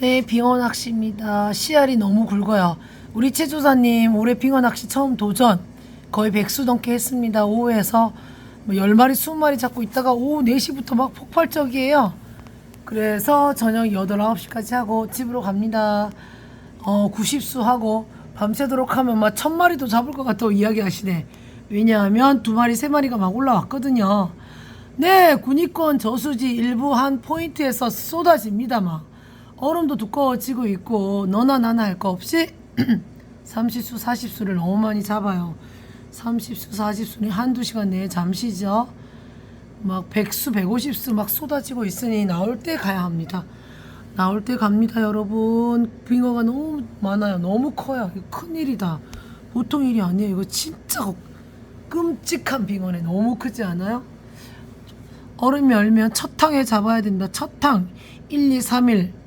네, 빙어 낚시입니다. 씨알이 너무 굵어요. 우리 최조사님 올해 빙어 낚시 처음 도전 거의 백수 넘게 했습니다. 오후에서 뭐 10마리, 20마리 잡고 있다가 오후 4시부터 막 폭발적이에요. 그래서 저녁 8, 9시까지 하고 집으로 갑니다. 어, 90수 하고 밤새도록 하면 막 1000마리도 잡을 것 같다고 이야기하시네. 왜냐하면 두 마리, 세 마리가 막 올라왔거든요. 네, 군위권 저수지 일부 한 포인트에서 쏟아집니다, 막. 얼음도 두꺼워지고 있고, 너나 나나 할 거 없이 30수, 40수를 너무 많이 잡아요. 30수, 40수는 한두 시간 내에 잠시죠. 막 100수, 150수 막 쏟아지고 있으니 나올 때 가야 합니다. 나올 때 갑니다, 여러분. 빙어가 너무 많아요. 너무 커요. 큰일이다. 보통 일이 아니에요. 이거 진짜 끔찍한 빙어네. 너무 크지 않아요? 얼음이 얼면 첫 탕에 잡아야 된다. 첫 탕. 1, 2, 3일.